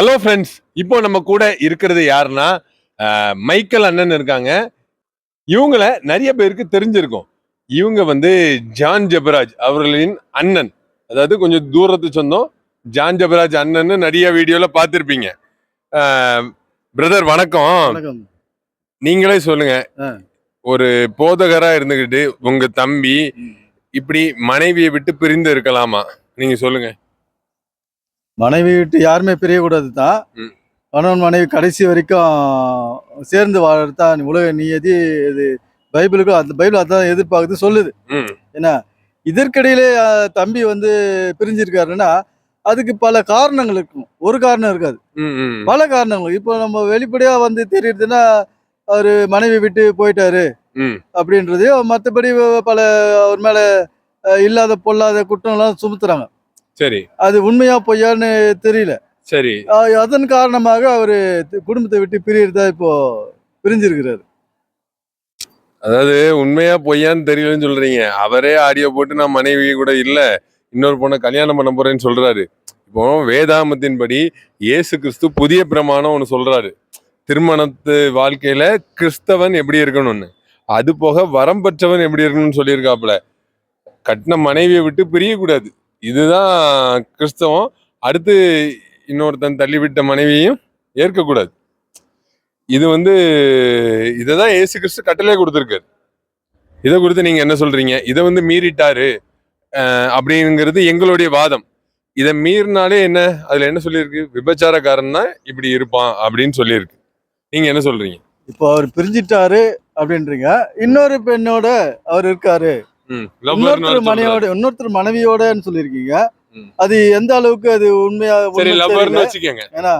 Hello friends இப்போ நம்ம கூட இருக்கிறது யாருன்னா மைக்கேல் அண்ணன் இருக்காங்க. இவங்கள நிறைய பேருக்கு தெரிஞ்சிருக்கும். இவங்க வந்து ஜான் ஜெபராஜ் அவர்களின் அண்ணன். அதாவது கொஞ்சம் தூரத்து சொந்தம். ஜான் ஜெபராஜ் அண்ணன்னு நிறைய வீடியோல பார்த்துருப்பீங்க. பிரதர் வணக்கம். நீங்களே சொல்லுங்க. ஒரு போதகரா இருந்துகிட்டு உங்க தம்பி. இப்படி மனைவியை விட்டு பிரிந்து இருக்கலாமா? நீங்க சொல்லுங்க. மனைவி விட்டு யாருமே பிரியக்கூடாது தான். கணவன் மனைவி கடைசி வரைக்கும் சேர்ந்து வாழறது தான் உலக நியதி இது பைபிளுக்கும் அந்த பைபிள் அதான் எதிர்பார்க்குது சொல்லுது. ம். இதற்கிடையிலே தம்பி வந்து பிரிஞ்சிருக்காருன்னா அதுக்கு பல காரணங்கள் இருக்கும். ஒரு காரணம் இருக்காது. பல காரணங்கள். இப்போ நம்ம வெளிப்படையா வந்து தெரியுதுன்னா அவரு மனைவி விட்டு போயிட்டாரு அப்படின்றது மற்றபடி பல அவர் மேல இல்லாத பொல்லாத குற்றம்லாம் சுமத்துறாங்க. சரி. அது உண்மையா பொய்யான்னு தெரியல. சரி. அதன் காரணமாக அவரு குடும்பத்தை விட்டு பிரியறதா இப்போ பிரிஞ்சிருக்கிறாரு. அதாவது உண்மையா பொய்யான்னு தெரியலன்னு சொல்றீங்க. அவரே ஆடியோ போட்டு நான் மனைவி கூட இல்ல இன்னொரு பொண்ணை கல்யாணம் பண்ண போறேன்னு சொல்றாரு. இப்போ வேதாமத்தின்படி இயேசு கிறிஸ்து புதிய பிரமாணம் ஒன்று சொல்றாரு. திருமணத்து வாழ்க்கையில கிறிஸ்தவன் எப்படி இருக்கணும்னு. அது போக வரம் பெற்றவன் எப்படி இருக்கணும்னு சொல்லியிருக்காப்புல. கட்டின மனைவியை விட்டு பிரியக்கூடாது. இதுதான் கிறிஸ்தவம். அடுத்து இன்னொருத்தன் தள்ளிவிட்ட மனைவியையும் ஏற்கக்கூடாது. இது வந்து இதை தான் ஏசு கிறிஸ்து கட்டளை கொடுத்துருக்காரு. இதை குறித்து நீங்கள் என்ன சொல்கிறீங்க இதை வந்து மீறிட்டாரு அப்படிங்கிறது எங்களுடைய வாதம். இதை மீறினாலே என்ன? அதில் என்ன சொல்லியிருக்கு? விபச்சாரக்காரன் தான் இப்படி இருப்பான் அப்படின்னு சொல்லியிருக்கு. நீங்கள் என்ன சொல்கிறீங்க இப்போ அவர் பிரிஞ்சிட்டாரு அப்படின்றீங்க. இன்னொரு பெண்ணோட அவர் இருக்காரு. இன்னொருத்தர். மனைவியோட இன்னொருத்தர் மனைவியோடன்னு சொல்லியிருக்கீங்க. அது எந்த அளவுக்கு அது உண்மையா. வச்சுக்கோங்க ஏன்னா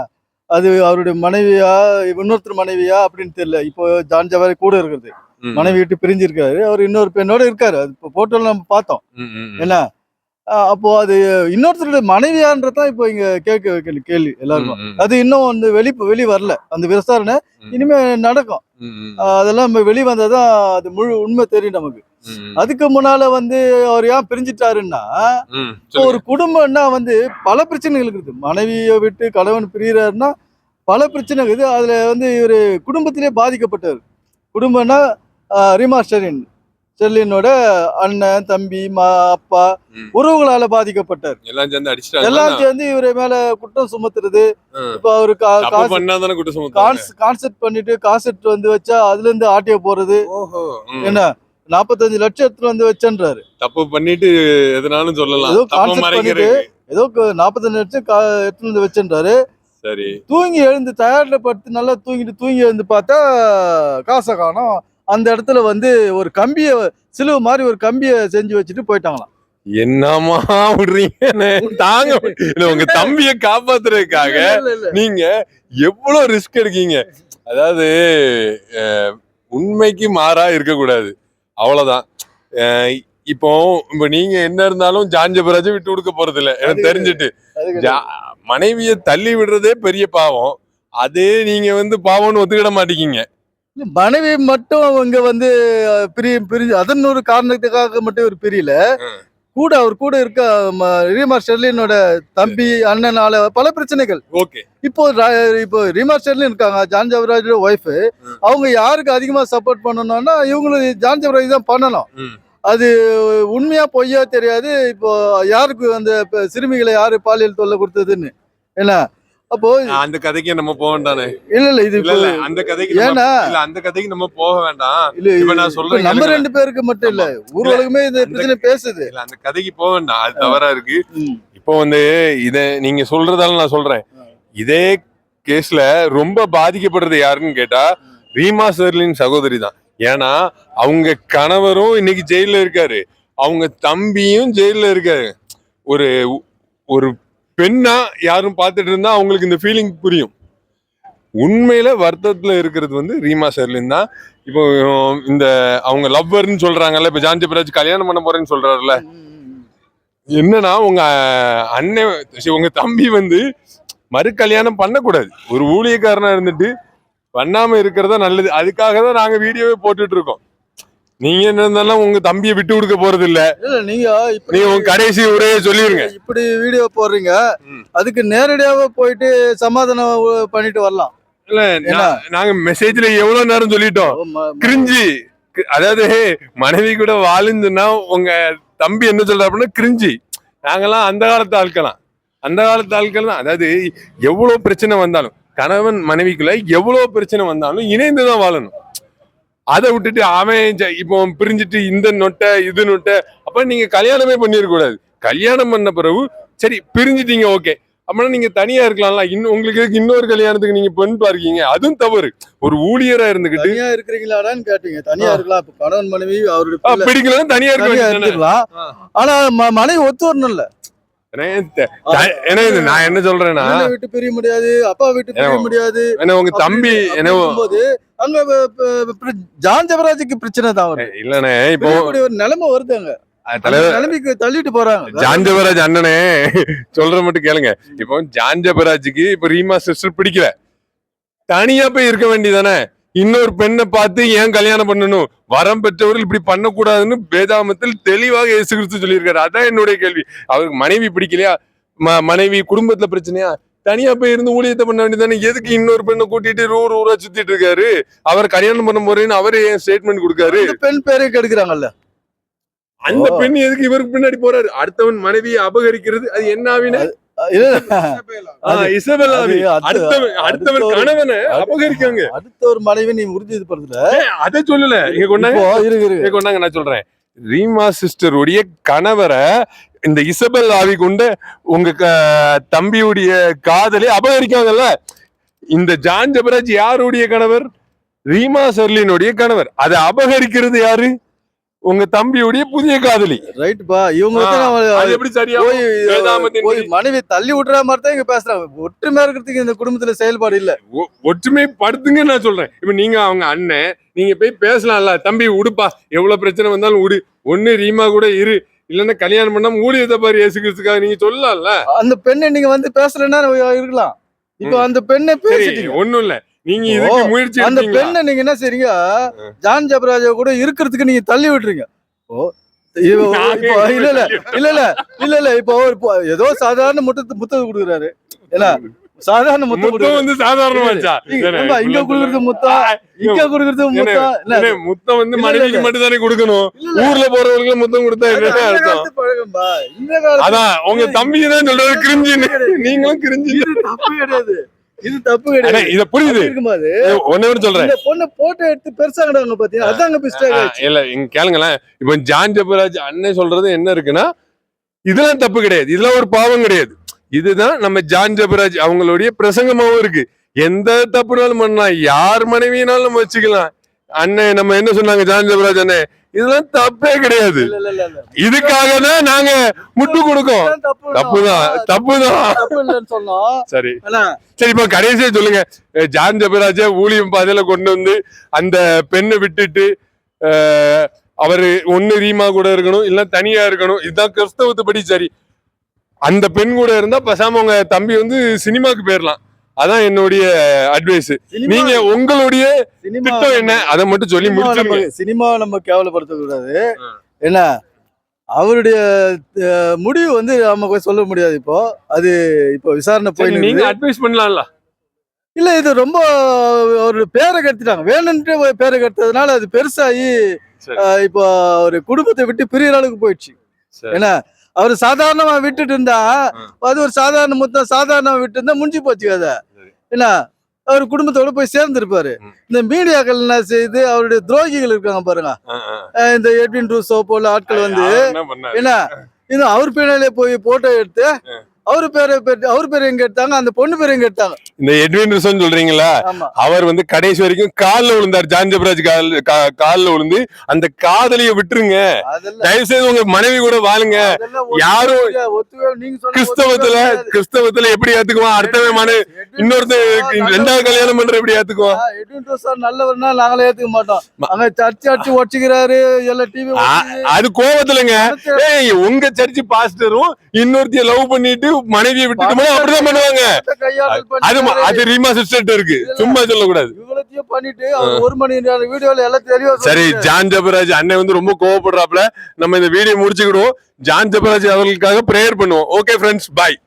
அது அவருடைய மனைவியா இன்னொருத்தர் மனைவியா அப்படின்னு தெரியல இப்போ ஜான் ஜவாரி கூட இருக்குது ம், மனைவி விட்டு பிரிஞ்சிருக்காரு அவர் இன்னொரு பெண்ணோட இருக்காரு அது போட்டோல நம்ம பார்த்தோம். என்ன அப்போ அது இன்னொருத்தருடைய மனைவியான்றதான் இப்போ இங்க கேட்க வைக்கல கேள்வி எல்லாருக்கும். அது இன்னும் வந்து வெளி வெளி வரல. அந்த விசாரணை. இனிமே நடக்கும். அதெல்லாம் வெளி வந்தாதான் அது முழு உண்மை தெரியும் நமக்கு. அதுக்கு முன்னால வந்து அவர் ஏன் பிரிஞ்சிட்டாருன்னா. ஒரு குடும்பம்னா வந்து பல பிரச்சனைகள் இருக்குது. மனைவியை விட்டு கணவன் பிரியறாருன்னா பல பிரச்சனை இருக்குது. அதுல வந்து இவர் குடும்பத்திலே பாதிக்கப்பட்டவர். குடும்பம்னா ஆஹ் ரீமா ஸ்டெர்லின் ஸ்டெர்லினோட அண்ணன் தம்பி மா அப்பா. உறவுகளால பாதிக்கப்பட்டார். எல்லாம் சேர்ந்து அடிச்சிட்டாங்க. எல்லாம் சேர்ந்து இவர் மேல குற்றம் சுமத்துறது. இப்ப அவரு கான்செப்ட் பண்ணிட்டு காசெட் வந்து வச்சா அதுல இருந்து ஆட்டிய போறது. என்ன? நாற்பத்தஞ்சு லட்சம் எடுத்துட்டு வந்து வச்சேன்றாரு. தப்பு பண்ணிட்டு எதனாலும் சொல்லலாம். ஏதோ மறைக்கிறது ஏதோ நாற்பத்தஞ்சு லட்சம் எடுத்துட்டு வந்து வச்சேன்றாரு. சரி. தூங்கி எழுந்து டயர்ல படுத்து நல்லா தூங்கிட்டு தூங்கி எழுந்து பார்த்தா காசை காணோம். அந்த இடத்துல வந்து ஒரு கம்பிய சிலுவை மாதிரி ஒரு கம்பிய செஞ்சு வச்சுட்டு போயிட்டாங்களாம். என்னமா விடுறீங்க தாங்க உங்க தம்பிய காப்பாத்துறதுக்காக. நீங்க எவ்வளவு ரிஸ்க் எடுக்கீங்க? அதாவது உண்மைக்கு மாறா இருக்கக்கூடாது. அவ்வளவுதான். இப்போ இப்ப நீங்க என்ன இருந்தாலும் ஜாஞ்சபராஜ விட்டு கொடுக்க போறது இல்ல எனக்கு தெரிஞ்சுட்டு. மனைவிய தள்ளி விடுறதே பெரிய பாவம். அதே நீங்க வந்து பாவம்னு ஒத்துக்கிட மாட்டேங்கிங்க. மனைவி மட்டும் அவங்க வந்து பிரி பிரிஞ்சு அதன் ஒரு காரணத்துக்காக மட்டும் ஒரு பிரியல. கூட அவர் கூட இருக்க ரீமா ஸ்டெர்லினோட தம்பி அண்ணனால பல பிரச்சனைகள். ஓகே. இப்போ இப்போ ரீமா ஸ்டெர்லின் இருக்காங்க ஜான் ஜவராஜோட ஒய்ஃப். அவங்க யாருக்கு அதிகமா சப்போர்ட் பண்ணணும்னா இவங்களும் ஜான் ஜவராஜ் தான் பண்ணணும். அது உண்மையா பொய்யா தெரியாது. இப்போ யாருக்கு அந்த சிறுமிகளை யாரு பாலியல் தொல்லை கொடுத்ததுன்னு? என்ன? அப்போ அந்த கதைக்கு நம்ம போக வேண்டானே இல்ல இல்ல இது இல்ல அந்த கதைக்கு ஏன்னா இல்ல அந்த கதைக்கு நம்ம போக வேண்டாம். இல்ல இப்ப நான் சொல்றேன் நம்ம. ரெண்டு பேருக்கு மட்டும் இல்ல ஊர் உலகமே இந்த பிரச்சனை பேசுது. இல்ல அந்த கதைக்கு போக வேண்டாம். அது தவறா இருக்கு. இப்போ வந்து இத நீங்க சொல்றதால நான் சொல்றேன். இதே கேஸ்ல ரொம்ப பாதிக்கப்படுறது யாருன்னு கேட்டா ரீமா செர்லின் சகோதரி தான். ஏன்னா அவங்க கணவரும் இன்னைக்கு ஜெயில இருக்காரு. அவங்க தம்பியும் ஜெயில இருக்காரு. ஒரு ஒரு பெண்ணா யாரும் பார்த்துட்டு இருந்தா அவங்களுக்கு இந்த ஃபீலிங் புரியும். உண்மையில வருத்தத்துல இருக்கிறது வந்து ரீமா ஷெர்லின் தான். இப்போ இந்த அவங்க லவ்வர்னு சொல்றாங்கல்ல இப்ப ஜான் ஜெபராஜ் கல்யாணம் பண்ண போறேன்னு சொல்றாருல என்னன்னா உங்க அண்ணன் உங்க தம்பி வந்து மறு கல்யாணம் பண்ணக்கூடாது. ஒரு ஊழியக்காரனா இருந்துட்டு பண்ணாம இருக்கிறதா நல்லது. அதுக்காக தான் நாங்க வீடியோவே போட்டுட்டு இருக்கோம். நீங்க என்ன இருந்தாலும் உங்க தம்பியை விட்டு கொடுக்க போறது இல்ல. நீங்க நீங்க உங்க கடைசி உரையை சொல்லிருங்க. இப்படி வீடியோ போடுறீங்க. அதுக்கு நேரடியாவே போயிட்டு சமாதானம் பண்ணிட்டு வரலாம். இல்ல நாங்க மெசேஜ்ல எவ்வளவு நேரம் சொல்லிட்டோம்? கிரிஞ்சி. அதாவது மனைவி கூட வாழுன்னு சொன்னா உங்க தம்பி என்ன சொல்ற அப்படின்னா கிரிஞ்சி. நாங்கெல்லாம் அந்த காலத்து ஆட்களாம் அந்த காலத்து ஆட்கள் தான் அதாவது எவ்வளவு பிரச்சனை வந்தாலும் கணவன் மனைவிக்குள்ள எவ்வளவு பிரச்சனை வந்தாலும் இணைந்து தான் வாழணும். அதை விட்டுட்டு அவன் இப்போ பிரிஞ்சுட்டு இந்த நொட்டை இது நொட்டை அப்ப நீங்க கல்யாணமே பண்ணிருக்க கூடாது கல்யாணம் பண்ண பிறகு சரி பிரிஞ்சிட்டீங்க ஓகே. அப்படின்னா நீங்க தனியா இருக்கலாம்ல. இன்னும் உங்களுக்கு இன்னொரு கல்யாணத்துக்கு நீங்க பெண் பார்க்கீங்க. அதுவும் தவறு. ஒரு ஊழியரா இருந்துகிட்டு தனியா இருக்கிறீங்களாடான்னு கேட்டீங்க. தனியா இருக்கலாம். இப்ப கணவன் மனைவி அவருடைய ஆ, பிள்ளை. பிடிக்கலாம் தனியா இருக்க தனியா வேண்டியதுதானே? இருந்துக்கலாம் ஆ. ஆனா மனைவி ஒத்து வரணும்ல. ஏன்னா, நான் என்ன சொல்றேன்னா விட்டு பிரிய முடியாது அப்பா விட்டு பிரிய முடியாது ஏன்னா உங்க தம்பி என்ன இருக்கும்போது அங்க ஜான் ஜெபராஜுக்கு பிரச்சனை தான் இல்லண்ணே இப்போ ஒரு நிலைமை வருது அங்க. அஹ், அந்த தலைவர் நிலைமைக்கு தள்ளிட்டு போறாங்க. ஜான்ஜபராஜ் அண்ணனே சொல்ற மட்டும் கேளுங்க. இப்போ ஜான்ஜபராஜுக்கு இப்ப ரீமா சிஸ்டர் பிடிக்கல. தனியா போய் இருக்க வேண்டியதானே இன்னொரு பெண்ணை பார்த்து ஏன் கல்யாணம் பண்ணணும்? வரம் பெற்றவர்கள் இப்படி பண்ணக்கூடாதுன்னு வேதாமத்தில் தெளிவாக இயேசு கிறிஸ்து சொல்லியிருக்காரு. அதான் என்னுடைய கேள்வி. அவருக்கு மனைவி பிடிக்கலையா? ம- மனைவி குடும்பத்துல பிரச்சனையா? தனியா போய் இருந்து ஊழியத்தை பண்ண வேண்டியதானே எதுக்கு இன்னொரு பெண்ணை கூட்டிட்டு ஊர் ஊரா சுத்திட்டு இருக்காரு? அவர் கல்யாணம் பண்ண போறேன்னு அவரே ஸ்டேட்மெண்ட் கொடுக்காரு. பெண் பேரே கெடுக்கிறாங்கல்ல. அந்த. பெண் எதுக்கு இவருக்கு பின்னாடி போறாரு? அடுத்தவன் மனைவியை அபகரிக்கிறது அது என்ன ஆவின? இல்ல ஆ, இசபெல்லா அது ஆவி. அடுத்த- அடுத்தவன் அடுத்தவன் அடுத்த ஒரு- கணவனை அபகரிக்காங்க மனைவி நீ உறுதிப்படுத்தல அதை சொல்லல. இங்க கொண்டாங்க இப்போ இருக்கு இருக்கு இங்க கொண்டாங்க நான் சொல்றேன். ரீமா சிஸ்டருடைய கணவரை இந்த இசபெல் ஆவி கொண்டு உங்க தம்பியுடைய காதலை அபகரிக்காங்கல்ல இந்த ஜான் ஜபராஜ் யாருடைய கணவர்? ரீமா சர்லினுடைய கணவர். அதை அபகரிக்கிறது யாரு? உங்க தம்பியுடைய புதிய காதலி. ரைட்பா இவங்க அது எப்படி சரியா போய் மனைவி தள்ளி விடுற மாதிரி தான் இங்க பேசுறாங்க. ஒற்றுமையா இருக்கிறதுக்கு இந்த குடும்பத்துல செயல்பாடு இல்ல. ஒற்றுமை படுத்துங்க நான் சொல்றேன். இப்ப நீங்க அவங்க அண்ணன் நீங்க போய் பேசலாம்ல. தம்பி உடுப்பா. எவ்வளவு பிரச்சனை வந்தாலும் உடு. ஒண்ணு ரீமா கூட இரு. இல்லன்னா கல்யாணம் பண்ணாம ஊழியத்தை பாரு இயேசு கிறிஸ்துக்காக நீங்க சொல்லலாம்ல. அந்த பெண்ணை நீங்க வந்து பேசலன்னா இருக்கலாம். இப்போ அந்த பெண்ணை பேசிட்டீங்க. ஒண்ணும் இல்ல. நீங்க ஓ, இதுக்கு முயற்சி அந்த? பெண்ணை நீங்க என்ன செய்றீங்க? ஜான் ஜபராஜா கூட இருக்கிறதுக்கு நீங்க தள்ளி விட்டுறீங்க. ஓ இல்ல இல்ல இல்ல இல்ல இல்ல இல்ல இப்போ ஒரு ஏதோ சாதாரண முட்டத்தை முத்தம் கொடுக்குறாரு. என்ன சாதாரண முத்தம் வந்து சாதாரணமாச்சா இங்க- கொடுக்கறது முத்தம்? இங்க கொடுக்கறது முத்தம்? இல்ல முத்தம் வந்து மனைவிக்கு. மட்டும் தானே கொடுக்கணும். ஊர்ல போறவங்களுக்கு முத்தம் கொடுத்தா என்ன அர்த்தம்? அதான் உங்க தம்பி தான் சொல்றாரு கிரிஞ்சின்னு. நீங்களும் கிரிஞ்சி தப்பு கிடையாது. இது தப்பு கிடையாது. இத புரியுது. ஒண்ணு சொல்றேன். இந்த பொண்ணை போட்டோ எடுத்து பெருசாங்கடாங்க பாத்தீங்கன்னா அதாங்க மிஸ்டேக் இல்ல இங்க கேளுங்களேன் இப்ப ஜான் ஜபராஜ் அண்ணன் சொல்றது என்ன இருக்குன்னா இதெல்லாம் தப்பு கிடையாது. இதெல்லாம் ஒரு பாவம் கிடையாது. இதுதான் நம்ம ஜான் ஜபராஜ் அவங்களுடைய பிரசங்கமாவும் இருக்கு. எந்த தப்புனாலும் பண்ணலாம். யார் மனைவினாலும் நம்ம வச்சுக்கலாம். அண்ணன் நம்ம என்ன சொன்னாங்க ஜான் ஜபராஜ் அண்ணன் இதெல்லாம் தப்பே கிடையாது. இதுக்காக தான் நாங்க முட்டு கொடுக்கோம். தப்புதான். தப்புதான் சரி. சரி இப்ப கடைசியா சொல்லுங்க. ஜான் ஜபராஜ ஊழியம் பாதையில கொண்டு வந்து அந்த பெண்ணை விட்டுட்டு அவரு ஒண்ணு ரீமா கூட இருக்கணும் இல்ல தனியா இருக்கணும். இதுதான் கிறிஸ்தவத்துப்படி சரி. அந்த பெண் கூட இருந்தா பேசாம உங்க தம்பி வந்து சினிமாக்கு போயிடலாம் அதான் என்னுடைய அட்வைஸ் நீங்க உங்களுடைய திட்டம் என்ன? அதை மட்டும் சொல்லி முடிச்சிருங்க. சினிமாவை நம்ம கேவலப்படுத்த கூடாது. என்ன? அவருடைய முடிவு வந்து நம்ம சொல்ல முடியாது இப்போ. அது இப்போ விசாரணை சரி, போய் நீங்க அட்வைஸ் பண்ணலாம்ல. இல்ல இது ரொம்ப ஒரு பேரை கெடுத்துட்டாங்க. வேணும்ட்டு பேரை கெடுத்ததுனால அது பெருசாகி இப்போ ஒரு குடும்பத்தை விட்டு பிரியற அளவுக்கு போயிடுச்சு. சரி. அவர் சாதாரணமா விட்டுட்டு இருந்தா அது ஒரு சாதாரண முத்தம் சாதாரணமா விட்டு இருந்தா முடிஞ்சு போச்சு சரி. என்ன? அவர் குடும்பத்தோட போய் சேர்ந்திருப்பாரு. இந்த மீடியாக்கள் என்ன செய்து அவருடைய துரோகிகள் இருக்காங்க பாருங்க. இந்த எட்வின் ரூசோ போல ஆட்கள் வந்து? என்ன இன்னும் அவர் பின்னாலே போய் போட்டோ எடுத்து அவரு பேரை அவர் பேர் எங்க எடுத்தாங்க? அந்த பொண்ணு பேர் எங்க எடுத்தாங்க? இந்த எட்வின் ரிசன் சொல்றீங்களா? அவர் வந்து கடைசி வரைக்கும் கால்ல விழுந்தார். ஜான் ஜபராஜ் கால் கால்ல விழுந்து அந்த காதலிய விட்டுருங்க. தயவு செய்து உங்க மனைவி கூட வாழுங்க. யாரும் கிறிஸ்தவத்துல. கிறிஸ்தவத்துல எப்படி ஏத்துக்குவான்? அடுத்தவன் எட்வின் இன்னொருத்தன் ரெண்டாவது கல்யாணம் பண்ற எப்படி ஏத்துக்குவான்? எட்வின் நல்லவர்னா நாங்களே ஏத்துக்க மாட்டோம். அங்க சர்ச்சை அடிச்சு ஒடிச்சுக்கிறாரு எல்லாம் டிவி அது கோவத்துலங்க. ஏய் உங்க சர்ச் பாஸ்டரும் இன்னொருத்திய லவ் பண்ணிட்டு மனைவியை விட்டுட்டு போனா அப்படிதான் பண்ணுவாங்க. அது அது ரீமா சிஸ்டர் இருக்கு. சும்மா சொல்லக்கூடாது. இவ்வளத்தையும் பண்ணிட்டு அவர் ஒரு மணி நேரம் வீடியோல எல்லாம் தெளிவா சரி. ஜான் ஜபராஜ் அண்ணன் வந்து ரொம்ப கோவப்படுறாப்ல நம்ம இந்த வீடியோ முடிச்சுக்கிடுவோம். ஜான் ஜபராஜ் அவர்களுக்காக பிரேயர் பண்ணுவோம். Okay friends bye